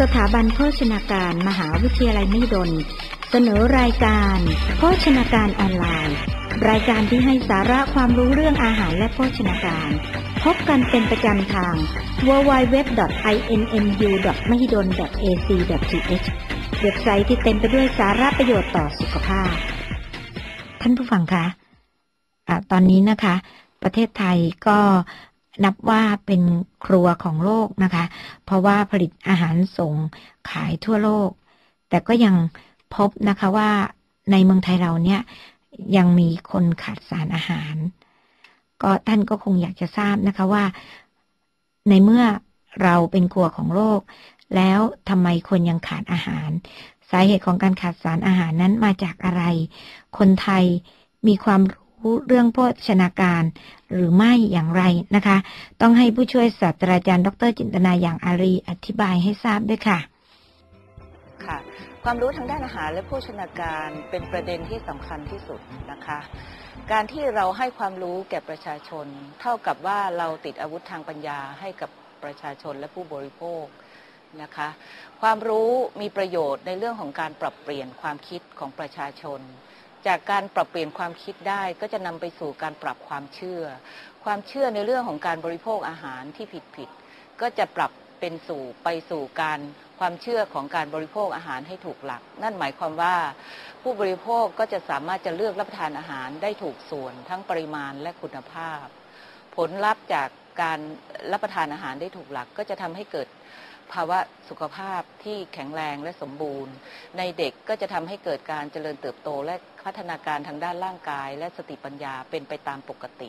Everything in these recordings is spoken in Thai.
สถาบันโภชนาการมหาวิทยาลัยมหิดล เสนอรายการโภชนาการออนไลน์ รายการที่ให้สาระความรู้เรื่องอาหารและโภชนาการ พบกันเป็นประจำทาง www.inmu.mahidol.ac.th เว็บไซต์ที่เต็มไปด้วยสาระประโยชน์ต่อสุขภาพ ท่านผู้ฟังคะอะตอนนี้นะคะ ประเทศไทยก็ นับว่าเป็นครัวของโลกนะคะ เพราะว่าผลิตอาหารส่งขายทั่วโลก แต่ก็ยังพบนะคะว่าในเมืองไทยเราเนี่ยยังมีคนขาดสารอาหาร ก็ท่านก็คงอยากจะทราบนะคะว่า ในเมื่อเราเป็นครัวของโลก แล้วทำไมคนยังขาดอาหาร สาเหตุของการขาดสารอาหารนั้นมาจากอะไร คนไทยมีความร เรื่องโภชนาการหรือไม่อย่างไรนะคะ ต้องให้ผู้ช่วยศาสตราจารย์ ดรจินตนาอย่างอารีอธิบายให้ทราบด้วยค่ะ ค่ะ ความรู้ทางด้านอาหารและโภชนาการเป็นประเด็นที่สำคัญที่สุดนะคะ การที่เราให้ความรู้แก่ประชาชน เท่ากับว่าเราติดอาวุธทางปัญญาให้กับประชาชนและผู้บริโภคนะคะ ความรู้มีประโยชน์ในเรื่องของการปรับเปลี่ยนความคิดของประชาชน จากการปรับเปลี่ยนความคิดได้ก็จะนำไปสู่การปรับความเชื่อ ความเชื่อในเรื่องของการบริโภคอาหารที่ผิดผิดๆก็จะปรับเป็นสู่ไปสู่การความเชื่อของการบริโภคอาหารให้ถูกหลัก นั่นหมายความว่า ผู้บริโภคก็จะสามารถจะเลือกรับประทานอาหารได้ถูกส่วนทั้งปริมาณและคุณภาพ ผลลัพธ์จากการรับประทานอาหารได้ถูกหลักก็จะทำให้เกิด ภาวะสุขภาพที่แข็งแรงและสมบูรณ์ ในเด็กก็จะทำให้เกิดการเจริญเติบโต และพัฒนาการทางด้านร่างกาย และสติปัญญาเป็นไปตามปกติ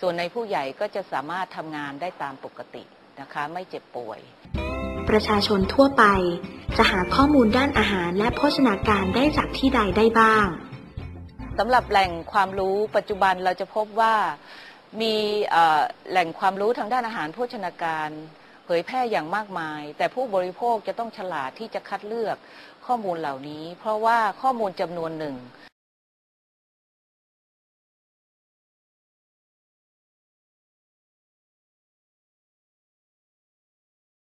ส่วนในผู้ใหญ่ก็จะสามารถทำงานได้ตามปกตินะคะไม่เจ็บป่วย ประชาชนทั่วไป จะหาข้อมูลด้านอาหารและโภชนาการได้จากที่ใดได้บ้างสำหรับแหล่งความรู้ปัจจุบันเราจะพบว่ามีเอ่อแหล่งความรู้ทางด้านอาหารโภชนาการ เผยแพร่อย่างมากมาย แต่ผู้บริโภคจะต้องฉลาดที่จะคัดเลือกข้อมูลเหล่านี้ เพราะว่าข้อมูลจำนวนหนึ่ง